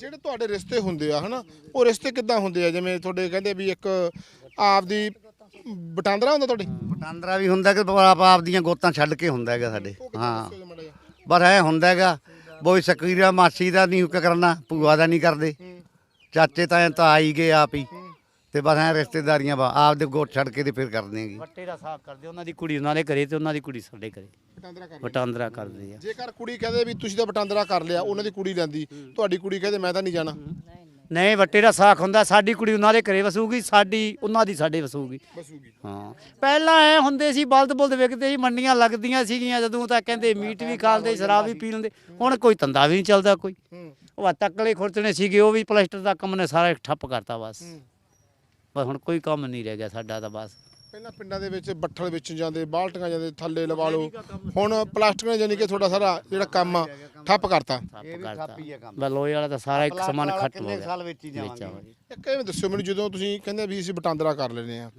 ਜਿਹੜੇ ਤੁਹਾਡੇ ਰਿਸ਼ਤੇ ਹੁੰਦੇ ਆ ਹਨਾ? ਉਹ ਰਿਸ਼ਤੇ ਕਿੱਦਾਂ ਹੁੰਦੇ ਆ? ਜਿਵੇਂ ਤੁਹਾਡੇ ਕਹਿੰਦੇ ਵੀ ਇੱਕ ਆਪਦੀ ਬਟਾਂਦਰਾ ਹੁੰਦਾ ਤੁਹਾਡੇ? ਪਟਾਂਦਰਾ ਵੀ ਹੁੰਦਾ ਕਿ ਆਪ ਆਪਦੀਆਂ ਗੋਤਾਂ ਛੱਡ ਕੇ ਹੁੰਦਾ ਹੈਗਾ ਸਾਡੇ। ਹਾਂ। ਬਸ ਐ ਹੁੰਦਾ ਹੈਗਾ ਬੋਈ ਸਕੀਰਾ ਮਾਸੀ ਦਾ ਨਹੀਂ ਕਰਨਾ ਭੂਆ ਦਾ ਨਹੀਂ ਕਰਦੇ। ਚਾਚੇ ਤਾਂ ਤਾਂ ਆਈ ਗਏ ਆਪ ਹੀ। ਤੇ ਬਸ ਐ ਰਿਸ਼ਤੇਦਾਰੀਆਂ ਬਾ ਆਪਦੇ ਗੋਤ ਛੱਡ ਕੇ ਤੇ ਫਿਰ ਕਰਦੇ ਹੈਗੇ ਵੱਟੇ ਦਾ ਸਾਥ ਕਰਦੇ ਉਹਨਾਂ ਦੀ ਕੁੜੀ ਉਹਨਾਂ ਦੇ ਘਰੇ ਤੇ ਉਹਨਾਂ ਦੀ ਕੁੜੀ ਸਾਡੇ ਘਰੇ। ਬਟਾਂਦਰਾ ਕਰ ਵਟਾਂਦਰਾ ਕਰਦੇ ਆ। ਜੇਕਰ ਕੁੜੀ ਕਹਦੇ ਵੀ ਤੁਸੀਂ ਤਾਂ ਬਟਾਂਦਰਾ ਕਰ ਲਿਆ ਉਹਨਾਂ ਦੀ ਕੁੜੀ ਲੈਂਦੀ ਤੁਹਾਡੀ ਕੁੜੀ ਕਹਦੇ ਮੈਂ ਤਾਂ ਨਹੀਂ ਜਾਣਾ। ਨਹੀਂ ਵੱਟੇ ਦਾ ਸਾਖ ਹੁੰਦਾ ਸਾਡੀ ਕੁੜੀ ਉਹਨਾਂ ਦੇ ਘਰੇ ਵਸੂਗੀ ਸਾਡੀ ਉਹਨਾਂ ਦੀ ਸਾਡੇ ਵਸੂਗੀ। ਬਸੂਗੀ ਹਾਂ। ਪਹਿਲਾਂ ਐ ਹੁੰਦੇ ਸੀ ਬਲਦ ਬੁਲਦ ਵਿਕਦੇ ਸੀ ਮੰਡੀਆਂ ਲੱਗਦੀਆਂ ਸੀਗੀਆਂ ਜਦੋਂ ਤਾਂ ਕਹਿੰਦੇ ਮੀਟ ਵੀ ਖਾਂਦੇ ਸ਼ਰਾਬ ਵੀ ਪੀ ਲੈਂਦੇ। ਹੁਣ ਕੋਈ ਧੰਦਾ ਵੀ ਨਹੀਂ ਚੱਲਦਾ ਕੋਈ। ਉਹ ਤੱਕਲੇ ਖੁਰਚਣੇ ਸੀਗੇ ਉਹ ਵੀ ਪਲਾਸਟਰ ਦਾ ਕੰਮ ਨੇ ਸਾਰਾ ਠੱਪ ਕਰਤਾ ਬਸ। ਬਸ ਹੁਣ ਕੋਈ ਕੰਮ ਨਹੀਂ ਰਹਿ ਗਿਆ ਸਾਡਾ ਤਾਂ ਬਸ। ਪਹਿਲਾਂ ਪਿੰਡਾਂ ਦੇ ਵਿੱਚ ਬੱਠਲ ਵਿੱਚ ਜਾਂਦੇ ਬਾਲਟੀਆਂ ਜਾਂਦੇ ਥੱਲੇ ਲਵਾ ਲਓ। ਹੁਣ ਪਲਾਸਟਿਕ ਨੇ ਜਾਨੀ ਕਿ ਤੁਹਾਡਾ ਸਾਰਾ ਜਿਹੜਾ ਕੰਮ ਆ ਠੱਪ ਕਰਤਾ। ਇਹ ਵੀ ਕਰਤਾ। ਠੱਪ ਹੀ ਆ ਕੰਮ। ਬਸ ਲੋਹੇ ਵਾਲਾ ਤਾਂ ਸਾਰਾ ਇੱਕ ਸਮਾਨ ਖਤਮ ਹੋ ਕਿੰਨੇ ਗਿਆ। ਸਾਲ ਵਿੱਚ ਹੀ ਜਾਵਾਂਗੇ? ਇਹ ਦੱਸਿਓ ਮੈਨੂੰ ਜਦੋਂ ਤੁਸੀਂ ਕਹਿੰਦੇ ਵੀ ਅਸੀਂ ਬਟਾਂਦਰਾ ਕਰ ਲੈਨੇ ਆ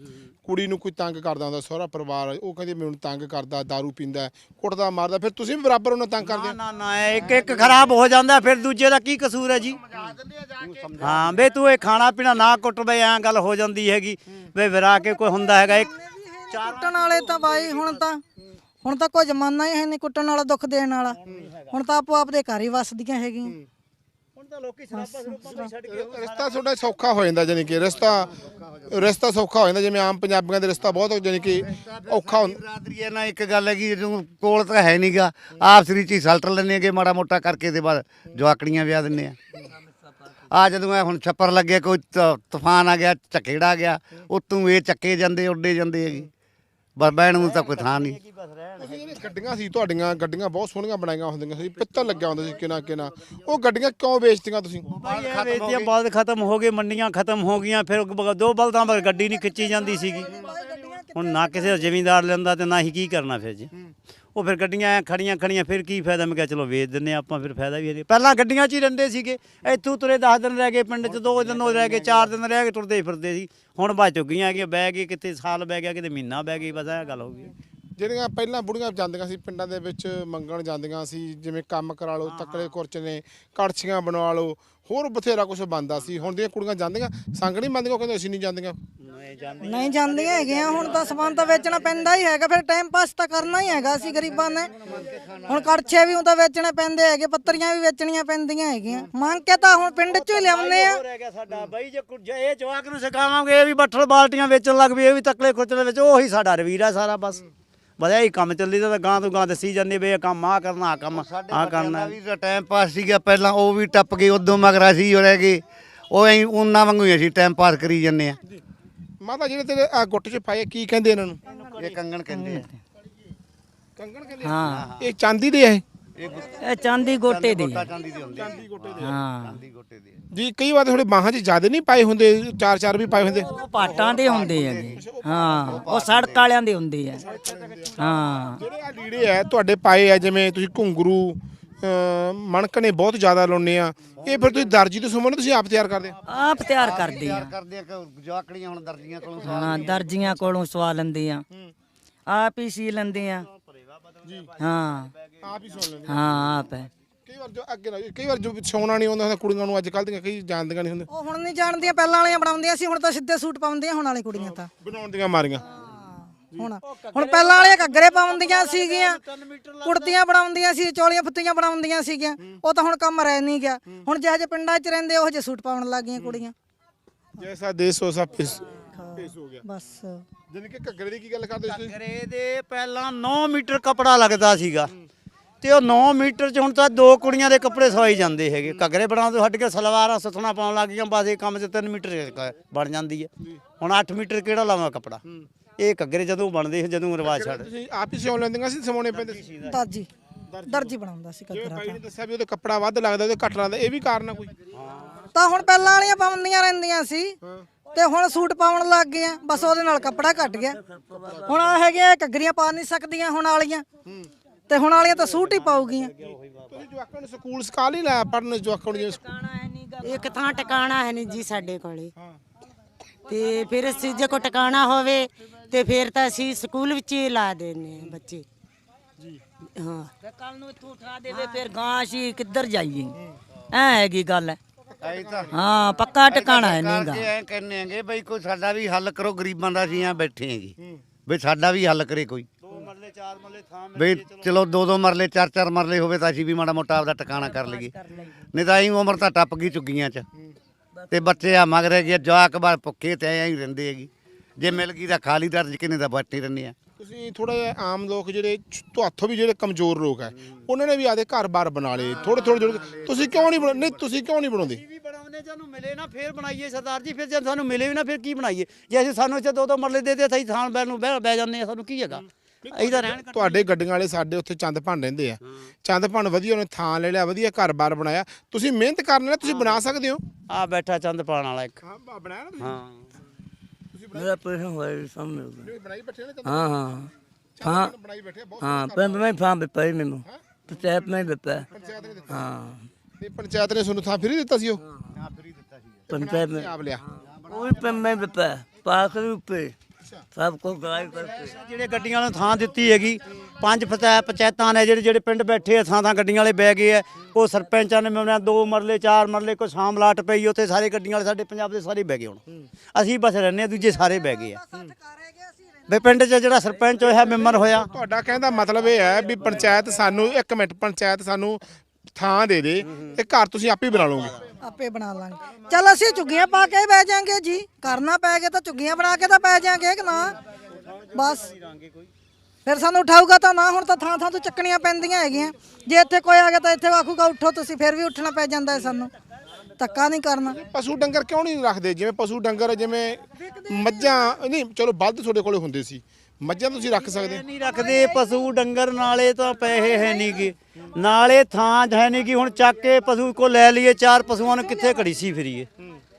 ਕੁੜੀ ਨੂੰ ਕੋਈ ਤੰਗ ਕਰਦਾ ਹੁੰਦਾ ਸਹੁਰਾ ਪਰਿਵਾਰ ਉਹ ਕਹਿੰਦੀ ਮੈਨੂੰ ਤੰਗ ਕਰਦਾ दारू ਪੀਂਦਾ ਕੁੱਟਦਾ ਮਾਰਦਾ ਫਿਰ ਤੁਸੀਂ ਵੀ ਬਰਾਬਰ ਉਹਨਾਂ ਤੰਗ ਕਰਦੇ ਨਾ ਨਾ ਨਾ ਇੱਕ ਇੱਕ ਖਰਾਬ ਹੋ ਜਾਂਦਾ ਫਿਰ ਦੂਜੇ ਦਾ ਕੀ ਕਸੂਰ ਹੈ ਜੀ? ਹਾਂ ਬੇ ਤੂੰ ਇਹ ਖਾਣਾ ਪੀਣਾ ਨਾ ਕੁੱਟ ਬਈ ਐਂ ਗੱਲ ਹੋ ਜਾਂਦੀ ਹੈਗੀ। ਵੇ ਵਿਰਾ ਕੇ ਕੋਈ ਹੁੰਦਾ ਹੈਗਾ ਇੱਕ ਕੁੱਟਣ ਵਾਲੇ ਤਾਂ ਬਾਈ ਹੁਣ ਤਾਂ। ਹੁਣ ਤਾਂ ਕੋਈ ਜ਼ਮਾਨਾ ਹੀ ਹੈ ਨਹੀਂ ਕੁੱਟਣ ਵਾਲਾ ਦੁੱਖ ਦੇਣ ਵਾਲਾ। ਹੁਣ ਤਾਂ ਆਪੋ ਆਪਦੇ ਘਰ ਹੀ ਵਸਦੀਆਂ ਹੈਗੀਆਂ। ਹੁਣ ਤਾਂ ਲੋਕੀ ਸ਼ਰਾਬਾਂ ਸਰੂਪਾਂ ਛੱਡ ਰਿਸ਼ਤਾ ਤੁਹਾਡਾ ਸੌਖਾ ਹੋ ਜਾਂਦਾ ਜਾਨੀ ਕਿ ਰਿਸ਼ਤਾ ਰਿਸ਼ਤਾ ਸੌਖਾ ਹੋ ਜਾਂਦਾ ਜਿਵੇਂ ਆਮ ਪੰਜਾਬੀਆਂ ਦੇ ਰਿਸ਼ਤਾ ਬਹੁਤ ਜਾਨੀ ਕਿ ਔਖਾ ਹੁੰਦਾ। ਬਰਾਦਰੀ ਇਹ ਨਾ ਇੱਕ ਗੱਲ ਹੈਗੀ ਜਦੋਂ ਕੋਲ ਤਾਂ ਹੈ ਨਹੀਂਗਾ ਆਪ ਸ੍ਰੀ ਚ ਹੀ ਸਲਟ ਲੈਣੇ ਹੈਗੇ ਮਾੜਾ ਮੋਟਾ ਕਰਕੇ ਤੇ ਬਾਅਦ ਜਵਾਕੜੀਆਂ ਵਿਆਹ ਦਿੰਨੇ ਆ। ਆ ਜਦੋਂ ਇਹ ਹੁਣ ਛੱਪਰ ਲੱਗੇ ਕੋਈ ਤ- ਤੂਫਾਨ ਆ ਗਿਆ ਝੱਕੇੜਾ ਆ ਗਿਆ ਉਤੋਂ ਇਹ ਚੱਕੇ ਜਾਂਦੇ ਉੱਡੇ ਜਾਂਦੇ ਹੈਗੇ। ਬਸ ਬਹਿਣ ਨੂੰ ਤਾਂ ਕੋਈ ਥਾਂ ਨਹੀਂ। ਤੁਸੀਂ ਜਿਹੜੀਆਂ ਗੱਡੀਆਂ ਸੀ ਤੁਹਾਡੀਆਂ ਗੱਡੀਆਂ ਬਹੁਤ ਸੋਹਣੀਆਂ ਬਣਾਈਆਂ ਹੁੰਦੀਆਂ ਸੀ ਪਿੱਤਲ ਲੱਗਿਆ ਹੁੰਦਾ ਸੀ ਕਿਨਾ ਕਿਨਾ। ਉਹ ਗੱਡੀਆਂ ਕਿਉਂ ਵੇਚਤੀਆਂ ਤੁਸੀਂ? ਭਾਈ ਇਹ ਵੇਚਦੀਆਂ ਬਲਦ ਖਤਮ ਹੋ ਗਏ ਮੰਡੀਆਂ ਖਤਮ ਹੋ ਗਈਆਂ ਫਿਰ ਬ- ਦੋ ਬਲਦਾਂ ਪਰ ਗੱਡੀ ਨਹੀਂ ਖਿੱਚੀ ਜਾਂਦੀ ਸੀਗੀ। ਹੁਣ ਨਾ ਕਿਸੇ ਜ਼ਿਮੀਂਦਾਰ ਲੈਂਦਾ ਤੇ ਨਾ ਹੀ ਕੀ ਕਰਨਾ ਫਿਰ ਜੀ। ਉਹ ਫਿਰ ਗੱਡੀਆਂ ਐਂ ਖੜੀਆਂ ਖੜੀਆਂ, ਫਿਰ ਕੀ ਫਾਇਦਾ? ਮੈਂ ਕਿਹਾ ਚਲੋ ਵੇਚ ਦਿੰਨੇ ਆਪਾਂ, ਫਿਰ ਫਾਇਦਾ ਵੀ ਹੈ ਪਹਿਲਾਂ ਗੱਡੀਆਂ 'ਚ ਹੀ ਰਹਿੰਦੇ ਸੀਗੇ। ਇੱਥੋਂ ਤੁਰੇ 10 ਦਿਨ ਰਹਿ ਗਏ ਪਿੰਡ 'ਚ, ਦੋ ਦਿਨ ਉਹ ਰਹਿ ਗਏ 4 ਦਿਨ ਰਹਿ ਗਏ, ਤੁਰਦੇ ਹੀ ਫਿਰਦੇ ਸੀ। ਹੁਣ ਬਾਅਦ ਚੁੱਕੀਆਂ ਹੈਗੀਆਂ, ਬਹਿ ਗਏ ਕਿਤੇ, ਸਾਲ ਬਹਿ ਗਿਆ, ਕਿਤੇ ਮਹੀਨਾ ਬਹਿ ਗਈ ਬਸ ਇਹ ਗੱਲ ਹੋ ਗਈ। ਜਿਹੜੀਆਂ ਪਹਿਲਾਂ ਬੁੜੀਆਂ ਜਾਂਦੀਆਂ ਸੀ ਪਿੰਡਾਂ ਦੇ ਵਿੱਚ ਮੰਗਣ ਜਾਂਦੀਆਂ ਸੀ ਜਿਵੇਂ ਕੰਮ ਕਰਾ ਲਓ ਤੱਕਲੇ ਕੁਰਚਨੇ ਕੜਛੀਆਂ ਬਣਵਾ ਲਓ ਹੋਰ ਬਥੇਰਾ ਕੁਝ ਬੰਦਾ ਸੀ। ਹੁਣ ਦੀਆਂ ਕੁੜੀਆਂ ਜਾਂਦੀਆਂ ਸੰਗ ਨਹੀਂ ਬੰਦੀਆਂ ਉਹ ਕਹਿੰਦੇ ਅਸੀਂ ਨਹੀਂ ਜਾਂਦੀਆਂ। ਨਹੀਂ ਜਾਂਦੀਆਂ। ਹੈਗੀਆਂ ਹੁਣ ਤਾਂ ਸਮਾਨ ਤਾਂ ਵੇਚਣਾ ਪੈਂਦਾ ਹੀ ਹੈਗਾ ਫਿਰ ਟਾਈਮ ਪਾਸ ਤਾਂ ਕਰਨਾ ਹੀ ਹੈਗਾ ਅਸੀਂ ਗਰੀਬਾਂ ਨੇ। ਹੁਣ ਕੜਛੇ ਵੀ ਤਾਂ ਵੇਚਣੇ ਪੈਂਦੇ ਹੈਗੇ ਪੱਤਰੀਆਂ ਵੀ ਵੇਚਣੀਆਂ ਪੈਂਦੀਆਂ ਹੈਗੀਆਂ। ਮੰਗ ਕੇ ਤਾਂ ਹੁਣ ਪਿੰਡ 'ਚੋਂ ਹੀ ਲਿਆਉਂਦੇ ਆ। ਰਹਿ ਗਿਆ ਸਾਡਾ ਬਾਈ ਜੇ ਇਹ ਜਵਾਕ ਨੂੰ ਸਿਖਾਵਾਂਗੇ ਇਹ ਵੀ ਬੱਠਲ ਬਾਲਟੀਆਂ ਵੇਚਣ ਲੱਗ ਪਈ ਇਹ ਵੀ ਤੱਕਲੇ ਖੁਰਚਣੇ ਵਿੱਚ ਉਹੀ ਸਾਡਾ ਰਵੀਰ ਆ ਸਾਰਾ ਬਸ। ਬਸ ਇਹੀ ਕੰਮ ਚੱਲੀ ਤਾਂ ਗਾਂ ਤੋਂ ਗਾਂ ਦੱਸੀ ਜਾਂਦੇ ਵੀ ਇਹ ਕੰਮ ਆ ਕਰਨਾ ਆ ਕੰਮ ਆ ਕਰਨਾ। ਵੀ ਤਾਂ ਟਾਈਮ ਪਾਸ ਸੀਗਾ ਪਹਿਲਾਂ ਉਹ ਵੀ ਟੱਪ ਗਏ ਉਦੋਂ ਮਗਰ ਅਸੀਂ ਹੋ ਰਹਿ ਗਏ। ਉਹ ਐਂ ਉਹਨਾਂ ਵਾਂਗੂ ਹੀ ਅਸੀਂ ਟਾਈਮ ਪਾਸ ਕਰੀ ਜੰਨੇ ਆ ਮਾਤਾ ਜਿਹੜੇ ਤੇਰੇ ਆਹ ਗੁੱਟ 'ਚ ਪਾਏ ਕੀ ਕਹਿੰਦੇ ਇਹਨਾਂ ਨੂੰ? ਇਹ ਕੰਗਣ ਕਹਿੰਦੇ ਆ। ਕੰਗਣ ਕਹਿੰਦੇ ਹਾਂ। ਇਹ ਚਾਂਦੀ ਦੇ ਆ ਇਹ? ਇਹ ਚਾਂਦੀ ਗੋਟੇ ਦੀ। ਹੈ। ਚਾਂਦੀ ਦੇ ਹੁੰਦੇ ਆ ਹਾਂ। ਚਾਂਦੀ ਗੋਟੇ ਦੇ। ਜੀ ਕਈ ਵਾਰ ਥੋੜੇ ਬਾਹਾਂ 'ਚ ਜ਼ਿਆਦਾ ਨਹੀਂ ਪਾਏ ਹੁੰਦੇ ਚਾਰ ਚਾਰ ਵੀ ਪਾਏ ਹੁੰਦੇ? ਉਹ ਪਾਟਾਂ ਦੇ ਹੁੰਦੇ ਹੈਗੇ ਹਾਂ ਉਹ ਸੜਕ ਵਾਲਿਆਂ ਦੇ ਹੁੰਦੇ ਆ। ਹਾਂ। ਜਿਹੜੇ ਆ ਲੀੜੇ ਆ ਤੁਹਾਡੇ ਪਾਏ ਆ ਜਿਵੇਂ ਤੁਸੀਂ ਘੁੰਗਰੂ ਅਹ ਮਣਕਣੇ ਬਹੁਤ ਜ਼ਿਆਦਾ ਲਾਉਨੇ ਆ। ਇਹ ਫਿਰ ਤੁਸੀਂ ਦਰਜੀ ਤੋਂ ਸੁਮਨ ਤੁਸੀਂ ਆਪ ਤਿਆਰ ਕਰਦੇ ਆ? ਆਪ ਤਿਆਰ ਕਰਦੇ ਆ। ਕਰਦੇ ਆ ਕਿ ਜਵਾਕੜੀਆਂ ਹੁਣ ਦਰਜੀਆਂ ਕੋਲੋਂ ਹਾਂ ਦਰਜੀਆਂ ਕੋਲੋਂ ਸਵਾ ਲੈਂਦੇ ਆ। ਆਪ ਹੀ ਸੀ ਲੈਂਦੇ ਆ। ਹਾਂ। ਆਪ ਹੀ ਸੁਣ ਲੈਂਦੇ ਹਾਂ ਆਪ ਹੈ। ਕਈ ਵਾਰ ਜੋ ਅੱਗੇ ਨਾ ਕਈ ਵਾਰ ਜੋ ਸੌਣਾ ਨਹੀਂ ਆਉਂਦਾ ਹੁੰਦਾ ਕੁੜੀਆਂ ਨੂੰ ਅੱਜ ਕੱਲ੍ਹ ਦੀਆਂ ਕਈ ਜਾਣਦੀਆਂ ਨਹੀਂ ਹੁੰਦੇ ਉਹ ਹੁਣ ਨਹੀਂ ਜਾਣਦੀਆਂ ਪਹਿਲਾਂ ਵਾਲੀਆਂ ਬਣਾਉਂਦੀਆਂ ਸੀ ਹੁਣ ਤਾਂ ਸਿੱਧੇ ਸੂਟ ਪਾਉਂਦੀਆਂ ਹੁਣ ਵਾਲੀ ਕੁੜੀਆਂ ਤਾਂ। ਬਣਾਉਣ ਦੀਆਂ ਮਾਰੀਆਂ। ਹੁਣ ਹੁਣ ਪਹਿਲਾਂ ਵਾਲੀਆਂ ਘੱਗਰੇ ਪਾਉਂਦੀਆਂ ਸੀਗੀਆਂ ਕੁੜਤੀਆਂ ਬਣਾਉਂਦੀਆਂ ਸੀ ਚੋਲੀਆਂ ਫੁੱਤੀਆਂ ਬਣਾਉਂਦੀਆਂ ਸੀਗੀਆਂ ਉਹ ਤਾਂ ਹੁਣ ਕੰਮ ਰਹਿ ਨਹੀਂ ਗਿਆ। ਹੁਣ ਜਿਹੋ ਜਿਹੇ ਪਿੰਡਾਂ 'ਚ ਰਹਿੰਦੇ ਉਹ ਜਿਹੇ ਸੂਟ ਪਾਉਣ ਲੱਗ ਗਈਆਂ ਕੁੜੀਆਂ। ਜੈਸਾ ਦੇਸ਼ ਵੈਸਾ ਪੇਸ ਪੇਸ ਹੋ ਗਿਆ। ਬਸ। ਜਾਨੀ ਕਿ ਘੱਗਰੇ ਦੀ ਕੀ ਗੱਲ ਕਰਦੇ ਸੀ? ਤੁਸੀਂ ਘਰੇ ਦੇ ਪਹਿਲਾਂ 9 ਮੀਟਰ ਕਪੜਾ ਲੱਗਦਾ ਸੀਗਾ। ਤੇ ਉਹ 9 ਮੀਟਰ ਚ ਹੁਣ ਤਾਂ ਦੋ ਕੁੜੀਆਂ ਦੇ ਕੱਪੜੇ ਸਵਾਈ ਜਾਂਦੇ ਹੈਗੇ। ਘੱਗਰੇ ਬਣਾਉਣ ਤੋਂ ਹਟ ਕੇ ਸਲਵਾਰਾਂ ਸਥਣਾ ਪਾਉਣ ਲੱਗ ਗਈਆਂ ਬਸ ਇਹ ਕੰਮ ਚ 3 ਮੀਟਰ ਬਣ ਜਾਂਦੀ ਹੈ। ਹੁਣ 8 ਮੀਟਰ ਕਿਹੜਾ ਲਾਵਾਂ ਕੱਪੜਾ? ਇਹ ਘੱਗਰੇ ਜਦੋਂ ਬਣਦੇ ਸੀ ਜਦੋਂ ਰਿਵਾਜ ਛੱਡ ਤੁਸੀਂ ਆਪ ਹੀ ਸਿਉਣ ਲੈਂਦੀਆਂ ਸੀ ਸਮਾਉਣੇ ਪੈਂਦੇ ਸੀ? ਦਰਜੀ। ਦਰਜੀ ਬਣਾਉਂਦਾ ਸੀ ਘੱਗਰਾ ਬਾਈ ਨੇ ਦੱਸਿਆ ਵੀ ਉਹਦੇ ਕੱਪੜਾ ਵੱਧ ਲੱਗਦਾ ਉਹਦੇ ਘੱਟ ਲੱਗਦਾ ਇਹ ਵੀ ਕਾਰਨ ਆ ਕੋਈ? ਤਾਂ ਹੁਣ ਪਹਿਲਾਂ ਵਾਲੀਆਂ ਪਾਉਂਦੀਆਂ ਰਹਿੰਦੀਆਂ ਸੀ ਤੇ ਹੁਣ ਸੂਟ ਪਾਉਣ ਲੱਗ ਗਈਆਂ ਬਸ ਉਹਦੇ ਨਾਲ ਕੱਪੜਾ ਘਟ ਗਿਆ। ਹੁਣ ਆ ਹੈਗੀਆਂ ਘੱਗਰੀਆਂ ਪਾ ਨਹੀਂ ਸਕਦੀਆਂ ਹੁਣ ਵਾਲੀਆਂ। ਤੇ ਹੁਣ ਵਾਲੀਆਂ ਤਾਂ ਸੂਟ ਹੀ ਪਾਉਗੀਆਂ। ਤੁਸੀਂ ਜਵਾਕਾਂ ਨੂੰ ਸਕੂਲ ਸਕਾ ਨਹੀਂ ਲਾਇਆ ਪੜਨ ਜਵਾਕਾਂ ਨੂੰ ਸਕੂਲ- ਇੱਕ ਥਾਂ ਟਿਕਾਣਾ ਹੈ ਨਹੀਂ ਜੀ ਸਾਡੇ ਕੋਲੇ। ਤੇ ਫਿਰ ਅਸੀਂ ਜੇ ਕੋ ਟਿਕਾਣਾ ਹੋਵੇ ਤੇ ਫਿਰ ਤਾਂ ਅਸੀਂ ਸਕੂਲ ਵਿੱਚ ਹੀ ਲਾ ਦਿੰਨੇ ਆ ਬੱਚੇ। ਜੀ। ਹਾਂ। ਕੱਲ ਨੂੰ ਇੱਥੋਂ ਉਠਾ ਦੇਵੇ ਫਿਰ ਗਾਂ ਅਸੀਂ ਕਿੱਧਰ ਜਾਈਏ? ਐ ਹੈਗੀ ਗੱਲ ਤਾਂ। ਹਾਂ ਪੱਕਾ ਟਿਕਾਣਾ ਹੈ ਨਹੀਂਗਾ ਐ ਕਹਿੰਨੇ ਆਂਗੇ ਬਈ ਕੋਈ ਸਾਡਾ ਵੀ ਹੱਲ ਕਰੋ ਗਰੀਬਾਂ ਦਾ ਅਸੀਂ ਆ ਬੈਠੇ ਆਂਗੇ ਬਈ ਸਾਡਾ ਵੀ ਹੱਲ ਕਰੇ ਕੋਈ। ਦੋ ਮਰਲੇ ਚਾਰ ਮਰਲੇ ਥਾਂ ਬਈ ਚਲੋ। ਦੋ ਦੋ ਮਰਲੇ ਚਾਰ ਚਾਰ ਮਰਲੇ ਹੋਵੇ ਤਾਂ ਅਸੀਂ ਵੀ ਮਾੜਾ ਮੋਟਾ ਆਪਦਾ ਟਿਕਾਣਾ ਕਰ ਲਈਏ। ਨਹੀਂ ਤਾਂ ਅਸੀਂ ਉਮਰ ਤਾਂ ਟੱਪ ਗਈ ਚੁੱਗੀਆਂ ਚ। ਤੇ ਬੱਚੇ ਆ ਮਗ ਰਹਿ ਗਏ ਜਵਾਕ ਬਾਰ ਭੁੱਖੇ ਤੇ ਐਂ ਹੀ ਰਹਿੰਦੇ ਹੈਗੇ। ਜੇ ਮਿਲ ਗਈ ਤਾਂ ਖਾ ਲਈ ਦਰਜ ਕਿਨੇ ਤਾਂ ਬੈਠੇ ਰਹਿੰਦੇ ਆ। ਤੁਸੀਂ ਥੋੜਾ ਜਿਹਾ ਆਮ ਲੋਕ ਜਿਹੜੇ ਤੁਹਾਥੋਂ ਵੀ ਜਿਹੜੇ ਕਮਜ਼ੋਰ ਲੋਕ ਹੈ। ਉਹਨਾਂ ਨੇ ਵੀ ਆਦੇ ਘਰ-ਬਾਰ ਬਣਾ ਲਏ ਥੋੜੇ ਥੋੜੇ ਜੁੜ ਕੇ। ਤੁਸੀਂ ਕਿਉਂ ਨਹੀਂ ਬਣਾ ਨਹੀਂ ਤੁਸੀਂ ਕਿਉਂ ਨਹੀਂ ਬਣਾਉਂਦੇ? ਵੀ ਬਣਾਉਂਦੇ ਸਾਨੂੰ ਮਿਲੇ ਨਾ ਫੇਰ ਬਣਾਈਏ ਸਰਦਾਰ ਜੀ ਫਿਰ ਜੇ ਸਾਨੂੰ ਮਿਲੇ ਵੀ ਨਾ ਫਿਰ ਕੀ ਬਣਾਈਏ? ਜੇ ਅਸੀਂ ਸਾਨੂੰ ਇੱਥੇ ਦੋ ਦੋ ਮਰਲੇ ਦੇ ਦੇ ਅਸੀਂ ਥਾਂ ਬੈਠ ਨੂੰ ਬਹਿ ਬਹਿ ਜਾਂਦੇ ਆ ਸਾਨੂੰ ਕੀ ਹੈਗਾ? ਅਸੀਂ ਤਾਂ ਰਹਿਣ ਤੁਹਾਡੇ ਗੱਡੀਆਂ ਵਾਲੇ ਸਾਡੇ ਉੱਥੇ ਚੰਦ ਭਣ ਰਹਿੰਦੇ ਆ। ਚੰਦ ਭਣ ਵਧੀਆ ਉਹਨੇ ਥਾਂ ਲੈ ਲਿਆ ਵਧੀਆ ਘਰ-ਬਾਰ ਬਣਾਇਆ। ਤੁਸੀਂ ਮਿਹਨਤ ਕਰਨ ਨਾਲ ਤੁਸੀਂ ਬਣਾ ਸਕਦੇ ਹੋ। ਆ ਬੈਠਾ ਚੰਦ ਪਾਣ ਵਾਲਾ ਇੱਕ। ਹਾਂ ਬਣਾਇਆ ਨਾ ਹਾਂ। ਮੇਰਾ ਪ੍ਰਸ਼ਨ ਹੋਇਆ ਜੀ ਸਾਹਮਣੇ ਬਣਾਈ ਬੈਠੇ ਨਾ ਹਾਂ ਹਾਂ। ਹਾਂ ਮੈਨੂੰ। ਪੰਚਾਇਤ ਨੇ ਦਿੱਤਾ। ਹਾਂ। ਤੇ ਪੰਚਾਇਤ ਨੇ ਤੁਹਾਨੂੰ ਥਾਂ ਫਰੀ ਦਿੱਤਾ ਸੀ ਉਹ? ਪੰਚਾਇਤ ਨੇ ਆਪ ਲਿਆ। ਉਹ ਵੀ ਦਿੱਤਾ। ਪਾਸ ਸਭ ਗਵਾਹੀ ਕਰਕੇ। ਜਿਹੜੇ ਗੱਡੀਆਂ ਨੂੰ ਥਾਂ ਦਿੱਤੀ ਹੈਗੀ ਪੰਜ ਪੰਚਾਇ- ਪੰਚਾਇਤਾਂ ਨੇ ਜਿਹੜੇ ਜਿਹੜੇ ਪਿੰਡ ਬੈਠੇ ਆ ਥਾਂ ਥਾਂ ਗੱਡੀਆਂ ਵਾਲੇ ਬਹਿ ਗਏ ਆ। ਉਹ ਸਰਪੰਚਾਂ ਨੇ ਮਿਲਣਾ ਦੋ ਮਰਲੇ ਚਾਰ ਮਰਲੇ ਕੋਈ ਸ਼ਾਮਲਾਟ ਪਈ ਉੱਥੇ ਸਾਰੇ ਗੱਡੀਆਂ ਵਾਲੇ ਸਾਡੇ ਪੰਜਾਬ ਦੇ ਸਾਰੇ ਬਹਿ ਗਏ ਹੁਣ। ਅਸੀਂ ਬਸ ਰਹਿੰਦੇ ਆ ਦੂਜੇ ਸਾਰੇ ਬਹਿ ਗਏ ਆ। ਵੀ ਪਿੰਡ 'ਚ ਜਿਹੜਾ ਸਰਪੰਚ ਹੋਇਆ ਮੈਂਬਰ ਹੋਇਆ। ਤੁਹਾਡਾ ਕਹਿੰਦਾ ਮਤਲਬ ਇਹ ਹੈ ਵੀ ਪੰਚਾਇਤ ਸਾਨੂੰ ਇੱਕ ਮਿੰਟ ਪੰਚਾਇਤ ਸਾਨੂੰ ਥਾਂ ਦੇ ਦੇ ਤੇ ਘਰ ਤੁਸੀਂ ਆਪ ਹੀ ਬਣਾ ਲਓਗੇ। ਆਪੇ ਬਣਾ ਲਾਂਗੇ। ਚਲ ਅਸੀਂ ਝੁੱਗੀਆਂ ਪਾ ਕੇ ਬਹਿ ਜਾਾਂਗੇ ਜੀ। ਕਰਨਾ ਪੈ ਗਿਆ ਤਾਂ ਝੁੱਗੀਆਂ ਬਣਾ ਕੇ ਤਾਂ ਬਹਿ ਜਾਾਂਗੇ, ਕਿ ਨਾ? ਬਸ। ਫਿਰ ਸਾਨੂੰ ਉਠਾਊਗਾ ਤਾਂ ਨਾ, ਹੁਣ ਤਾਂ ਥਾਂ ਥਾਂ ਤੋਂ ਚੱਕਣੀਆਂ ਪੈਂਦੀਆਂ ਹੈਗੀਆਂ। ਜੇ ਇੱਥੇ ਕੋਈ ਆ ਗਿਆ ਤਾਂ ਇੱਥੇ ਆਖੂਗਾ, ਉੱਠੋ ਤੁਸੀਂ ਫਿਰ ਵੀ ਉੱਠਣਾ ਪੈ ਜਾਂਦਾ ਹੈ ਸਾਨੂੰ। ਧੱਕਾ ਨਹੀਂ ਕਰਨਾ। ਪਸ਼ੂ ਡੰਗਰ ਕਿਉਂ ਨਹੀਂ ਰੱਖਦੇ? ਜਿਵੇਂ ਪਸ਼ੂ ਡੰਗਰ, ਜਿਵੇਂ ਮੱਝਾਂ, ਨਹੀਂ, ਚਲੋ, ਬਲਦ ਤੁਹਾਡੇ ਕੋਲੇ ਹੁੰਦੇ ਸੀ। ਮੱਝਾਂ ਤੁਸੀਂ ਰੱਖ ਸਕਦੇ? ਨਹੀਂ ਰੱਖਦੇ ਪਸ਼ੂ ਡੰਗਰ ਨਾਲੇ ਤਾਂ ਪੈਸੇ ਹੈ ਨਹੀਂਗੇ ਨਾਲੇ ਥਾਂ ਹੈ ਨਹੀਂ ਕਿ ਹੁਣ ਚੱਕ ਕੇ ਪਸ਼ੂ ਕੋ ਲੈ ਲਈਏ ਚਾਰ ਪਸ਼ੂਆਂ ਨੂੰ ਕਿੱਥੇ ਘੜੀ ਸੀ ਫਿਰੀਏ?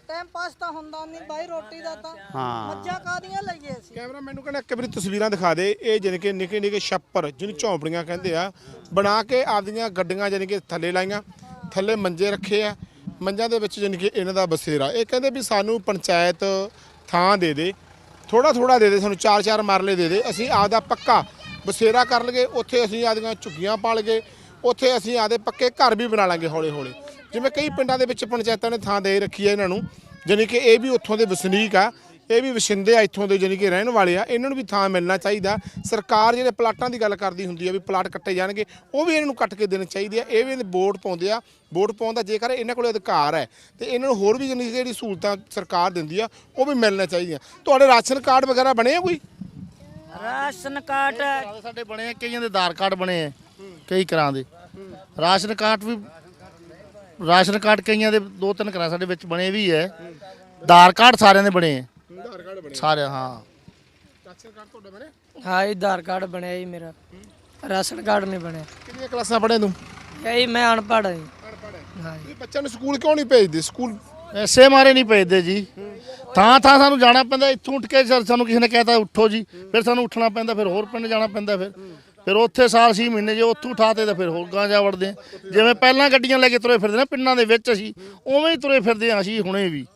ਟਾਈਮ ਪਾਸ ਤਾਂ ਹੁੰਦਾ ਨਹੀਂ ਬਾਈ ਰੋਟੀ ਦਾ ਤਾਂ। ਹਾਂ। ਮੱਝਾਂ ਕਾਦੀਆਂ ਲਈਏ ਅਸੀਂ? ਕੈਮਰਾ ਮੈਨੂੰ ਕਹਿੰਦਾ ਇੱਕ ਵਾਰੀ ਤਸਵੀਰਾਂ ਦਿਖਾ ਦੇ। ਇਹ ਜਾਣੀ ਕਿ ਨਿੱਕੇ ਨਿੱਕੇ ਛੱਪਰ ਜਿਹਨੂੰ ਝੌਂਪੜੀਆਂ ਕਹਿੰਦੇ ਆ ਬਣਾ ਕੇ ਆਪਦੀਆਂ ਗੱਡੀਆਂ ਜਾਣੀ ਕਿ ਥੱਲੇ ਲਾਈਆਂ। ਥੱਲੇ ਮੰਜੇ ਰੱਖੇ ਆ। ਮੰਜਾਂ ਦੇ ਵਿੱਚ ਜਾਣੀ ਕਿ ਇਹਨਾਂ ਦਾ ਬਸੇਰਾ। ਇਹ ਕਹਿੰਦੇ ਵੀ ਸਾਨੂੰ ਪੰਚਾਇਤ ਥਾਂ ਦੇ ਦੇ। ਥੋੜਾ ਥੋੜਾ ਦੇ ਦੇ, ਸਾਨੂੰ ਚਾਰ ਚਾਰ ਮਰਲੇ ਦੇ ਦੇ। ਅਸੀਂ ਆਪਦਾ ਪੱਕਾ ਬਸੇਰਾ ਕਰ ਲਗੇ, ਉੱਥੇ ਅਸੀਂ ਆਪਦੀਆਂ ਝੁੱਗੀਆਂ ਪਾ ਲਗੇ, ਉੱਥੇ ਅਸੀਂ ਆਪਦੇ ਪੱਕੇ ਘਰ ਵੀ ਬਣਾ ਲਾਂਗੇ ਹੌਲੇ ਹੌਲੇ ਜਿਵੇਂ ਕਈ ਪਿੰਡਾਂ ਦੇ ਵਿੱਚ ਪੰਚਾਇਤਾਂ ਨੇ ਥਾਂ ਦੇ ਰੱਖੀ ਹੈ ਇਹਨਾਂ ਨੂੰ, ਜਾਣੀ ਕਿ ਇਹ ਵੀ ਉੱਥੋਂ ਦੇ ਵਸਨੀਕ ਆ। ਇਹ ਵੀ ਵਸਿੰਦੇ ਆ ਇੱਥੋਂ ਦੇ ਜਾਣੀ ਕਿ ਰਹਿਣ ਵਾਲੇ ਆ ਇਹਨਾਂ ਨੂੰ ਵੀ ਥਾਂ ਮਿਲਣਾ ਚਾਹੀਦਾ। ਸਰਕਾਰ ਜਿਹੜੇ ਪਲਾਟਾਂ ਦੀ ਗੱਲ ਕਰਦੀ ਹੁੰਦੀ ਆ ਵੀ ਪਲਾਟ ਕੱਟੇ ਜਾਣਗੇ ਉਹ ਵੀ ਇਹਨਾਂ ਨੂੰ ਕੱਟ ਕੇ ਦੇਣੇ ਚਾਹੀਦੇ ਆ। ਇਹ ਵੀ ਵੋਟ ਪਾਉਂਦੇ ਆ ਵੋਟ ਪਾਉਣ ਦਾ ਜੇਕਰ ਇਹਨਾਂ ਕੋਲ ਅਧਿਕਾਰ ਹੈ ਤੇ ਇਹਨਾਂ ਨੂੰ ਹੋਰ ਵੀ ਕਿ ਜਿਹੜੀ ਸਹੂਲਤਾਂ ਸਰਕਾਰ ਦਿੰਦੀ ਆ ਉਹ ਵੀ ਮਿਲਣਾ ਚਾਹੀਦੀਆਂ। ਤੁਹਾਡੇ ਰਾਸ਼ਨ ਕਾਰਡ ਵਗੈਰਾ ਬਣੇ ਆ ਕੋਈ? ਰਾਸ਼ਨ ਕਾਰਡ ਸਾਡੇ ਬਣੇ ਆ ਕਈਆਂ ਦੇ ਆਧਾਰ ਕਾਰਡ ਬਣੇ ਆ ਕਈ ਘਰਾਂ ਦੇ। ਰਾਸ਼ਨ ਕਾਰਡ ਵੀ ਰਾਸ਼ਨ ਕਾਰਡ ਕਈਆਂ ਦੇ ਦੋ ਤਿੰਨ ਘਰਾਂ ਸਾਡੇ ਵਿੱਚ ਬਣੇ ਵੀ ਹੈ। ਆਧਾਰ ਕਾਰਡ ਸਾਰਿਆਂ ਦੇ ਬਣੇ ਆ। ਆਧਾਰ ਕਾਰਡ ਬਣੇ ਸਾਰੇ ਹਾਂ। ਰਾਸ਼ਨ ਕਾਰਡ ਤੁਹਾਡੇ ਬਣੇ? ਹਾਂ ਜੀ ਆਧਾਰ ਕਾਰਡ ਬਣਿਆ ਜੀ ਮੇਰਾ। ਰਾਸ਼ਨ ਕਾਰਡ ਨਹੀਂ ਬਣਿਆ। ਕਿੰਨੀਆਂ ਕਲਾਸਾਂ ਪੜ੍ਹੇ ਤੂੰ? ਇਹ ਜੀ ਮੈਂ ਅਨਪੜ੍ਹ ਹਾਂ ਜੀ। ਹਾਂ। ਤੁਸੀਂ ਬੱਚਿਆਂ ਨੂੰ ਸਕੂਲ ਕਿਉਂ ਨਹੀਂ ਭੇਜਦੇ? ਸਕੂਲ ਐਸੇ ਮਾਰੇ ਨਹੀਂ ਭੇਜਦੇ ਜੀ। ਥਾਂ ਥਾਂ ਸਾਨੂੰ ਜਾਣਾ ਪੈਂਦਾ ਇੱਥੋਂ ਉੱਠ ਕੇ ਸਾ- ਸਾਨੂੰ ਕਿਸੇ ਨੇ ਕਹਿਤਾ ਉੱਠੋ ਜੀ ਫਿਰ ਸਾਨੂੰ ਉੱਠਣਾ ਪੈਂਦਾ ਫਿਰ ਹੋਰ ਪਿੰਡ ਜਾਣਾ ਪੈਂਦਾ ਫਿਰ। ਫਿਰ ਉੱਥੇ ਸਾਲ ਛੇ ਮਹੀਨੇ ਜੇ ਉੱਥੋਂ ਉਠਾਤੇ ਤਾਂ ਫਿਰ ਹੋਰ ਗਾਂ ਜਾ ਵੜਦੇ ਹਾਂ। ਜਿਵੇਂ ਪਹਿਲਾਂ ਗੱਡੀਆਂ ਲੈ ਕੇ ਤੁਰੇ ਫਿਰਦੇ ਨਾ ਪਿੰਡਾਂ ਦੇ ਵਿੱਚ ਅਸੀਂ ਉਵੇਂ ਹੀ ਤੁਰੇ ਫਿਰਦੇ ਹਾਂ ਅਸੀਂ ਹੁਣੇ ਵੀ।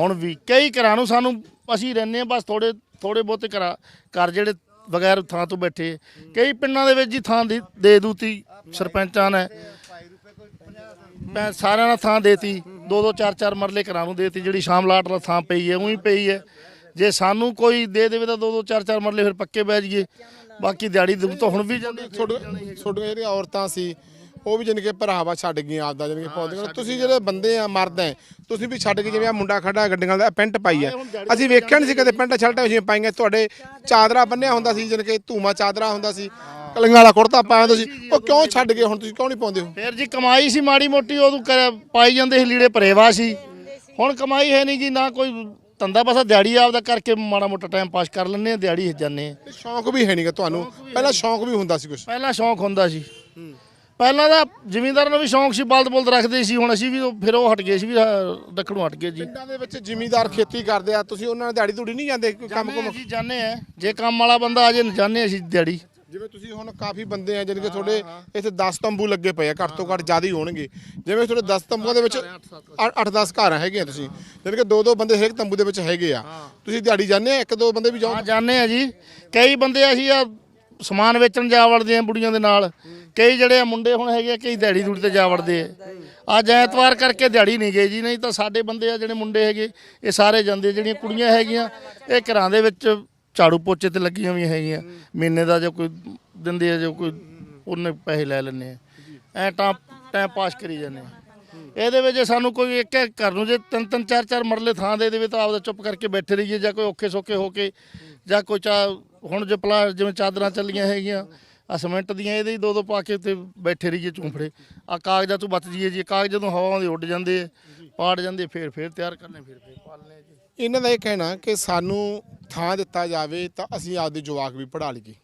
ਹੁਣ ਵੀ। ਕਈ ਘਰਾਂ ਨੂੰ ਸਾਨੂੰ ਅਸੀਂ ਰਹਿੰਦੇ ਹਾਂ ਬਸ ਥੋੜੇ ਥੋੜੇ ਬਹੁਤੇ ਘਰਾਂ ਘਰ ਜਿਹੜੇ ਬਗੈਰ ਥਾਂ ਤੋਂ ਬੈਠੇ। ਕਈ ਪਿੰਡਾਂ ਦੇ ਵਿੱਚ ਜੀ ਥਾਂ ਦੀ ਦੇ ਦੂਤੀ ਸਰਪੰਚਾਂ ਨੇ। ਮੈਂ ਸਾਰਿਆਂ ਨਾਲ ਥਾਂ ਦੇਤੀ ਦੋ ਦੋ ਚਾਰ ਚਾਰ ਮਰਲੇ ਘਰਾਂ ਨੂੰ ਦੇਤੀ ਜਿਹੜੀ ਸ਼ਾਮਲਾਟ ਵਾਲਾ ਥਾਂ ਪਈ ਹੈ ਉਹੀ ਪਈ ਹੈ। ਜੇ ਸਾਨੂੰ ਕੋਈ ਦੇ ਦੇਵੇ ਤਾਂ ਦੋ ਦੋ ਚਾਰ ਚਾਰ ਮਰਲੇ ਫਿਰ ਪੱਕੇ ਬਹਿ ਜਾਈਏ। ਬਾਕੀ ਦਿਹਾੜੀ ਦੂ ਤਾਂ ਹੁਣ ਵੀ ਜਾਂਦੀ ਤੁਹਾਡੇ ਤੁਹਾਡੀਆਂ ਜਿਹੜੀਆਂ ਔਰਤਾਂ ਸੀ ਉਹ ਵੀ ਜਾਣੀ ਕਿ ਭਰਾਵਾ ਛੱਡ ਗਈਆਂ ਆਪਦਾ ਜਾਣੀ ਕਿ ਪਾਉਂਦੀਆਂ ਤੁਸੀਂ ਜਿਹੜੇ ਬੰਦੇ ਆ ਮਰਦ ਆ ਤੁਸੀਂ ਵੀ ਛੱਡ ਕੇ ਜਿਵੇਂ ਆ ਮੁੰਡਾ ਖੜਾ ਗੱਡੀਆਂ ਦਾ ਪੈਂਟ ਪਾਈ ਹੈ ਅਸੀਂ ਵੇਖਿਆ ਨਹੀਂ ਸੀ ਕਦੇ ਪੈਂਟਾਂ ਸ਼ਰਟਾਂ ਉਸੀਆਂ ਪਾਈਆਂ ਤੁਹਾਡੇ ਚਾਦਰਾ ਬੰਨਿਆ ਹੁੰਦਾ ਸੀ ਜਾਣੀ ਕਿ ਧੂਮਾ ਚਾਦਰਾ ਹੁੰਦਾ ਸੀ ਕਲੀਆਂ ਵਾਲਾ ਕੁੜਤਾ ਪਾਇਆ ਹੁੰਦਾ ਸੀ। ਉਹ ਕਿਉਂ ਛੱਡ ਗਏ ਹੁਣ ਤੁਸੀਂ ਕਿਉਂ ਨਹੀਂ ਪਾਉਂਦੇ ਹੋ? ਫਿਰ ਜੀ ਕਮਾਈ ਸੀ ਮਾੜੀ ਮੋਟੀ ਉਦੋਂ ਪਾਈ ਜਾਂਦੇ ਸੀ ਲੀੜੇ ਭਰੇਵਾ ਸੀ। ਹੁਣ ਕਮਾਈ ਹੈ ਨਹੀਂ ਜੀ ਨਾ ਕੋਈ ਧੰਦਾ ਬਸ ਆਹ ਦਿਹਾੜੀ ਆਪਦਾ ਕਰਕੇ ਮਾੜਾ ਮੋਟਾ ਟਾਈਮ ਪਾਸ ਕਰ ਲੈਂਦੇ ਆ ਦਿਹਾੜੀ ਜਾਂਦੇ ਆ ਤੇ ਸ਼ੌਂਕ ਵੀ ਹੈ ਨਹੀਂਗਾ ਤੁਹਾਨੂੰ। ਪਹਿਲਾਂ ਸ਼ੌਂਕ ਵੀ ਹੁੰਦਾ ਸੀ ਕੁਝ ਪਹਿਲਾਂ ਸ਼ੌਂਕ ਹੁੰਦਾ ਸੀ। ਪਹਿਲਾਂ ਦਾ ਜ਼ਿਮੀਂਦਾਰਾਂ ਨੂੰ ਵੀ ਸ਼ੌਂਕ ਸੀ ਬਲਦ ਬੁਲਦ ਰੱਖਦੇ ਸੀ ਹੁਣ ਅਸੀਂ ਵੀ ਉਹ- ਫਿਰ ਉਹ ਹਟ ਗਏ ਸੀ ਵੀ ਦੱਖਣੋਂ ਹਟ ਗਏ ਜੀ। ਪਿੰਡਾਂ ਦੇ ਵਿੱਚ ਜ਼ਿਮੀਂਦਾਰ ਖੇਤੀ ਕਰਦੇ ਆ ਤੁਸੀਂ ਉਹਨਾਂ ਨਾਲ ਦਿਹਾੜੀ ਧੂੜੀ ਨਹੀਂ ਜਾਂਦੇ ਕੋਈ ਕੰਮ ਕੁਮ? ਆ ਜੀ ਜਾਂਦੇ ਆ। ਜੇ ਕੰਮ ਵਾਲਾ ਬੰਦਾ ਆ ਜੇ ਜਾਂਦੇ ਅਸੀਂ ਦਿਹਾੜੀ। ਜਿਵੇਂ ਤੁਸੀਂ ਹੁਣ ਕਾਫੀ ਬੰਦੇ ਆ ਜਾਣੀ ਕਿ ਤੁਹਾਡੇ ਇੱਥੇ 10 ਤੰਬੂ ਲੱਗੇ ਪਏ ਆ ਘੱਟ ਤੋਂ ਘੱਟ ਜ਼ਿਆਦਾ ਹੀ ਹੋਣਗੇ। ਜਿਵੇਂ ਤੁਹਾਡੇ 10 ਤੰਬੂਆਂ ਦੇ ਵਿੱਚ 8-10 ਘਰ ਹੈਗੇ ਆ ਤੁਸੀਂ ਜਾਣੀ ਕਿ ਦੋ ਦੋ ਬੰਦੇ ਹਰੇਕ ਤੰਬੂ ਦੇ ਵਿੱਚ ਹੈਗੇ ਆ। ਤੁਸੀਂ ਦਿਹਾੜੀ ਜਾਂਦੇ ਆ ਇੱਕ ਦੋ ਬੰਦੇ ਵੀ ਜਾਓ। ਹਾਂ ਜਾਂਦੇ ਆ ਜੀ। ਕਈ ਬੰਦੇ ਅਸੀਂ ਆ ਸਮਾਨ ਵੇਚਣ ਜਾ ਵੜਦੇ ਆ ਬੁੜੀਆਂ ਦੇ ਨਾਲ। ਕਈ ਜਿਹੜੇ ਆ ਮੁੰਡੇ ਹੁਣ ਹੈਗੇ ਆ, ਕਈ ਦਿਹਾੜੀ ਦੂੜੀ ਤੇ ਜਾ ਵੜਦੇ ਆ। ਅੱਜ ਐਤਵਾਰ ਕਰਕੇ ਦਿਹਾੜੀ ਨਹੀਂ ਗਏ ਜੀ ਨਹੀਂ ਤਾਂ ਸਾਡੇ ਬੰਦੇ ਆ ਜਿਹੜੇ ਮੁੰਡੇ ਹੈਗੇ ਇਹ ਸਾਰੇ ਜਾਂਦੇ ਜਿਹੜੀਆਂ ਕੁੜੀਆਂ ਹੈਗੀਆਂ ਇਹ ਘਰਾਂ ਦੇ ਵਿੱਚ ਝਾੜੂ ਪੋਚੇ ਤੇ ਲੱਗੀਆਂ ਵੀ ਹੈਗੀਆਂ। ਮਹੀਨੇ ਦਾ ਜੋ ਕੋਈ ਦਿੰਦੇ ਆ ਜੋ ਕੋਈ ਉਹਨੇ ਪੈਸੇ ਲੈ ਲੈਂਦੇ ਆ। ਐ ਟਾਈਮ ਟਾਈਮ ਪਾਸ ਕਰੀ ਜਾਂਦੇ ਆ। ਇਹਦੇ ਵਿੱਚ ਜੇ ਸਾਨੂੰ ਕੋਈ ਇੱਕ ਇੱਕ ਘਰ ਨੂੰ ਜੇ ਤਿੰਨ ਤਿੰਨ ਚਾਰ ਚਾਰ ਮਰਲੇ ਥਾਂ ਦੇ ਦੇਵੇ ਤਾਂ ਆਪਦਾ ਚੁੱਪ ਕਰਕੇ ਬੈਠੇ ਰਹੀਏ ਜਾਂ ਕੋਈ ਔਖੇ ਸੌਖੇ ਹੋ ਕੇ ਜਾਂ ਕੋਈ ਚਾ ਹੁਣ ਜੇ ਪਲਾ ਜਿਵੇਂ ਚਾਦਰਾਂ ਚੱਲੀਆਂ ਹੈਗੀਆਂ ਆ ਸੀਮੈਂਟ ਦੀਆਂ ਇਹਦੇ ਹੀ ਦੋ ਦੋ ਪਾ ਕੇ ਤੇ ਬੈਠੇ ਰਹੀਏ ਝੂੰਫੜੇ। ਆ ਕਾਗਜ਼ਾਂ ਤੋਂ ਬਚ ਜੀਏ ਜੀ ਕਾਗਜ਼ ਜਦੋਂ ਹਵਾ ਆਉਂਦੀ ਉੱਡ ਜਾਂਦੇ ਆ, ਪਾੜ ਜਾਂਦੇ ਫੇਰ ਫੇਰ ਤਿਆਰ ਕਰਨੇ ਫੇਰ ਫੇਰ ਪਾਲਨੇ ਜੀ। ਇਹਨਾਂ ਦਾ ਇਹ ਕਹਿਣਾ ਕਿ ਸਾਨੂੰ ਥਾਂ ਦਿੱਤਾ ਜਾਵੇ ਤਾਂ ਅਸੀਂ ਆਪਦੇ ਜਵਾਕ ਵੀ ਪੜ੍ਹਾ ਲਈਏ।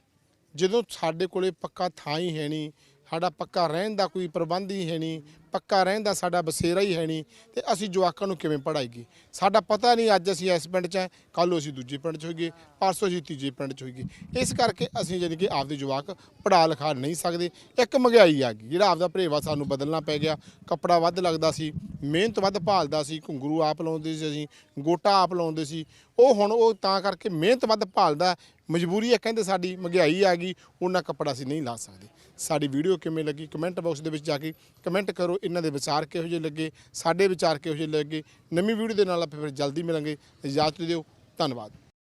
ਜਦੋਂ ਸਾਡੇ ਕੋਲੇ ਪੱਕਾ ਥਾਂ ਹੀ ਹੈ ਨਹੀਂ ਸਾਡਾ ਪੱਕਾ ਰਹਿਣ ਦਾ ਕੋਈ ਪ੍ਰਬੰਧ ਹੀ ਹੈ ਨਹੀਂ ਪੱਕਾ ਰਹਿਣ ਦਾ ਸਾਡਾ ਬਸੇਰਾ ਹੀ ਹੈ ਨਹੀਂ ਤੇ ਅਸੀਂ ਜਵਾਕਾਂ ਨੂੰ ਕਿਵੇਂ ਪੜ੍ਹਾਈਏ? ਸਾਡਾ ਪਤਾ ਨਹੀਂ ਅੱਜ ਅਸੀਂ ਇਸ ਪਿੰਡ 'ਚ ਹੈ, ਕੱਲ੍ਹ ਅਸੀਂ ਦੂਜੇ ਪਿੰਡ 'ਚ ਹੋਈਏ, ਪਰਸੋਂ ਅਸੀਂ ਤੀਜੇ ਪਿੰਡ 'ਚ ਹੋਈਏ। ਇਸ ਕਰਕੇ ਅਸੀਂ ਜਾਣੀ ਕਿ ਆਪਦੇ ਜਵਾਕ ਪੜ੍ਹਾ ਲਿਖਾ ਨਹੀਂ ਸਕਦੇ। ਇੱਕ ਮਹਿੰਗਾਈ ਆ ਗਈ, ਜਿਹੜਾ ਆਪਦਾ ਭਰੇਵਾ ਸਾਨੂੰ ਬਦਲਣਾ ਪੈ ਗਿਆ। ਕੱਪੜਾ ਵੱਧ ਲੱਗਦਾ ਸੀ, ਮਿਹਨਤ ਵੱਧ ਭਾਲਦਾ ਸੀ, ਘੁੰਗਰੂ ਆਪ ਲਾਉਂਦੇ ਸੀ ਅਸੀਂ, ਗੋਟਾ ਆਪ ਲਾਉਂਦੇ ਸੀ। ਉਹ ਹੁਣ ਉਹ ਤਾਂ ਕਰਕੇ ਮਿਹਨਤ ਵੱਧ ਭਾਲਦਾ ਮਜਬੂਰੀ ਹੈ, ਕਹਿੰਦੇ ਸਾਡੀ ਮਹਿੰਗਾਈ ਆ ਗਈ, ਉਹਨਾਂ ਕੱਪੜਾ ਅਸੀਂ ਨਹੀਂ ਲਾ ਸਕਦੇ। ਸਾਡੀ ਵੀਡੀਓ ਕਿਵੇਂ ਲੱਗੀ? ਕਮੈਂਟ ਬਾਕਸ ਦੇ ਵਿੱਚ ਜਾ ਕੇ ਕਮੈਂਟ ਕਰੋ। ਇਹਨਾਂ ਦੇ ਵਿਚਾਰ ਕਿਹੋ ਜਿਹੇ ਲੱਗੇ, ਸਾਡੇ ਵਿਚਾਰ ਕਿਹੋ ਜਿਹੇ ਲੱਗੇ, ਨਵੀਂ ਵੀਡੀਓ ਦੇ ਨਾਲ ਆਪਾਂ ਫਿਰ ਜਲਦੀ ਮਿਲਾਂਗੇ। ਇਜਾਜ਼ਤ ਦਿਓ, ਧੰਨਵਾਦ।